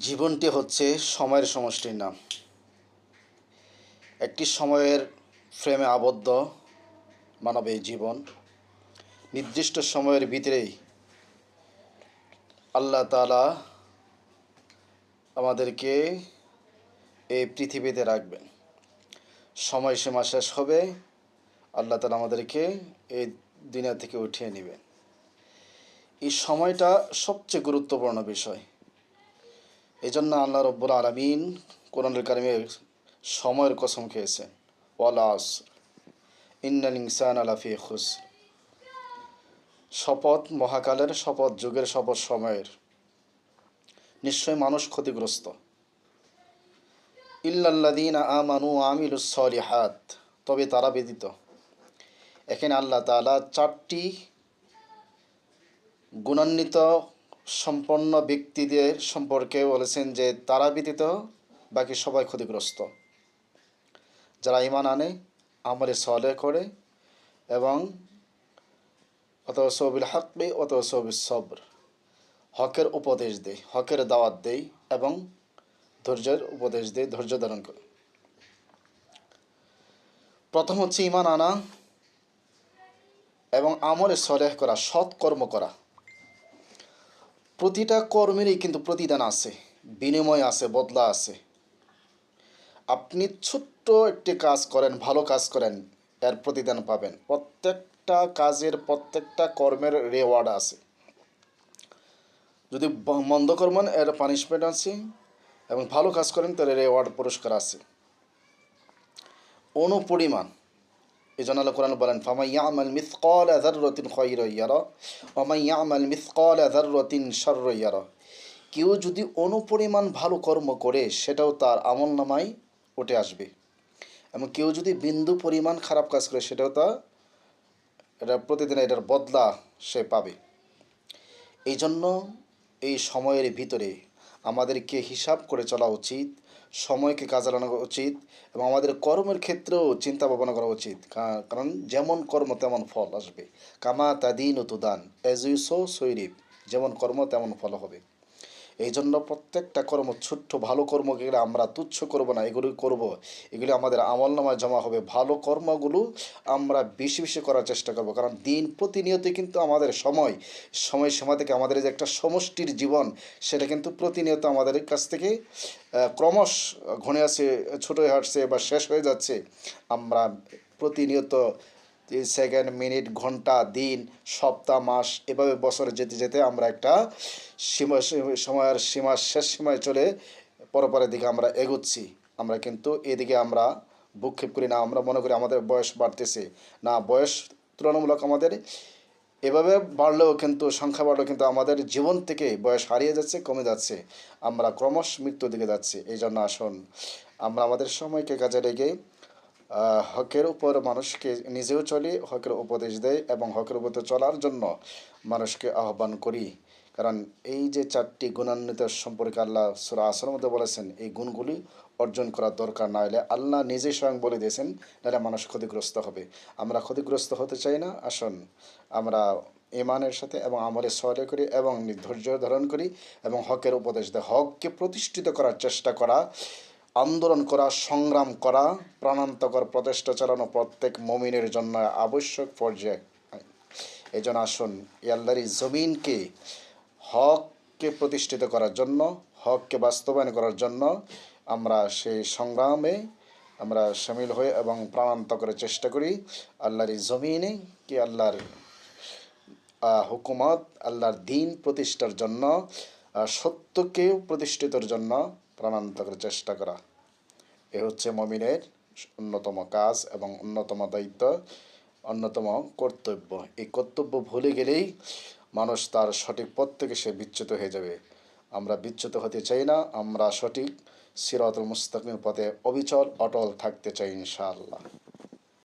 জীবনটি হচ্ছে সময়ের সমষ্টির নাম। একটি সময়ের ফ্রেমে আবদ্ধ মানব এই জীবন। নির্দিষ্ট সময়ের ভিতরেই আল্লাহ তালা আমাদেরকে এই পৃথিবীতে রাখবেন। সময়সীমা শেষ হবে, আল্লাহ তালা আমাদেরকে এই দুনিয়া থেকে উঠিয়ে নেবেন। এই সময়টা সবচেয়ে গুরুত্বপূর্ণ বিষয়। এই জন্য আল্লাহ রব্বুল আলমিন কোরআনুল কারিমে সময়ের কসম খেয়েছেন। ওয়ালাস ইন্নাল ইনসান আলাফি খুস শপথ মহাকালের শপথ যুগের শপথ সময়ের। নিশ্চয় মানুষ ক্ষতিগ্রস্ত। ইল্লাল্লাদিন আমানু আমিলুস সলিহাত। তবে তারা ব্যতীত। এখানে আল্লাহ তাআলা চারটি গুণান্বিত সম্পন্ন ব্যক্তিদের সম্পর্কে বলেছেন যে তারা ব্যতীত বাকি সবাই ক্ষতিগ্রস্ত। যারা ইমান আনে, আমলে সলে করে এবং অত সবিল হাকবে অত সবিল সবর, হকের উপদেশ দেয়, হকের দাওয়াত দেয় এবং ধৈর্যের উপদেশ দেয়, ধৈর্য ধারণ করে। প্রথম হচ্ছে ইমান আনা এবং আমলে সলেহ করা, সৎ কর্ম করা। প্রতিটা কর্মেরই কিন্তু প্রতিদান আছে, বিনিময় আছে, বদলা আছে। আপনি ছোট্ট একটি কাজ করেন, ভালো কাজ করেন, এর প্রতিদান পাবেন। প্রত্যেকটা কাজের প্রত্যেকটা কর্মের রেওয়ার্ড আছে। যদি মন্দ কর্মেন এর পানিশমেন্ট আছে এবং ভালো কাজ করেন তার রেওয়ার্ড পুরস্কার আছে। অনুপরিমাণ। এই জন্য আল্লাহ কোরআন বলেন ফামাই ইয়ামাল মিসকাল যাররাতিন খায়রা ইয়ারা ওমাই ইয়ামাল মিসকাল যাররাতিন শাররা ইয়ারা। কেউ যদি অনুপরিমাণ ভালো কর্ম করে, সেটাও তার আমল নামায় উঠে আসবে। এবং কেউ যদি বিন্দু পরিমাণ খারাপ কাজ করে, সেটাও তা, এটা প্রতিদিন এটার বদলা সে পাবে। এই জন্য এই সময়ের ভিতরে আমাদেরকে হিসাব করে চলা উচিত, সময়কে কাজে লাগানো উচিত এবং আমাদের কর্মের ক্ষেত্রেও চিন্তা ভাবনা করা উচিত। কারণ যেমন কর্ম তেমন ফল আসবে। কামা তাদিন ও তুদান এজ ইউ সো সৈরিপ যেমন কর্ম তেমন ফল হবে। এই জন্য প্রত্যেকটা কর্ম, ছোট্ট ভালো কর্মকে আমরা তুচ্ছ করব না, এগুলি করব। এগুলি আমাদের আমল নামায় জমা হবে। ভালো কর্মগুলো আমরা বেশি বেশি করার চেষ্টা করব। কারণ দিন প্রতিনিয়ত কিন্তু আমাদের সময় সময় সীমা থেকে আমাদের যে একটা সমষ্টির জীবন, সেটা কিন্তু প্রতিনিয়ত আমাদের কাছ থেকে ক্রমশ ঘনে আসে ছোটো হয়ে আসছে বা শেষ হয়ে যাচ্ছে। আমরা প্রতিনিয়ত সেকেন্ড মিনিট ঘণ্টা দিন সপ্তাহ মাস এভাবে বছরে যেতে যেতে আমরা একটা সীমা সীমা- সময়ের সীমা শেষ সীমায় চলে পরপরের দিকে আমরা এগোচ্ছি। আমরা কিন্তু এদিকে আমরা ভূক্ষেপ করি না আমরা মনে করি আমাদের বয়স বাড়তেছে। না বয়স তুলনামূলক আমাদের এভাবে বাড়লেও কিন্তু সংখ্যা বাড়লেও কিন্তু আমাদের জীবন থেকে বয়স হারিয়ে যাচ্ছে কমে যাচ্ছে। আমরা ক্রমশ মৃত্যুর দিকে যাচ্ছি। এই জন্য আসুন আমরা আমাদের সময়কে কাজে আহ, হকের উপর মানুষকে নিজেও চলি, হকের উপদেশ দেয় এবং হকের উপর চলার জন্য মানুষকে আহ্বান করি। কারণ এই যে চারটি গুণান্বিত সম্পর্কে আল্লাহ সুরা আসরের মধ্যে বলেছেন, এই গুণগুলি অর্জন করার দরকার না হলে আল্লাহ নিজে স্বয়ং বলে দিয়েছেন, নাহলে মানুষ ক্ষতিগ্রস্ত হবে। আমরা ক্ষতিগ্রস্ত হতে চাই না, আসুন আমরা ইমানের সাথে এবং আমলে সহায় করি এবং ধৈর্য ধারণ করি এবং হকের উপদেশ দেয় হককে প্রতিষ্ঠিত করার চেষ্টা করা আন্দোলন করা, সংগ্রাম করা, প্রাণান্তকর প্রচেষ্টা চালানো প্রত্যেক মমিনের জন্য আবশ্যক পর্যায়ে। এই জন্য আসুন এই আল্লাহর জমিনকে হককে প্রতিষ্ঠিত করার জন্য, হককে বাস্তবায়ন করার জন্য আমরা সেই সংগ্রামে আমরা সামিল হয়ে এবং প্রাণান্তকরের চেষ্টা করি। আল্লাহর জমিনে কি আল্লাহর হুকুমত, আল্লাহর দিন প্রতিষ্ঠার জন্য সত্যকে প্রতিষ্ঠিতর জন্য প্রাণান্তকের চেষ্টা করা। এ হচ্ছে মমিনের অন্যতম কাজ এবং অন্যতম দায়িত্ব, অন্যতম কর্তব্য। এই কর্তব্য ভুলে গেলেই মানুষ তার সঠিক পথ থেকে সে বিচ্যুত হয়ে যাবে। আমরা বিচ্যুত হতে চাই না, আমরা সঠিক সিরাতুল মুস্তাকিম পথে অবিচল, অটল থাকতে চাই ইনশাআল্লাহ।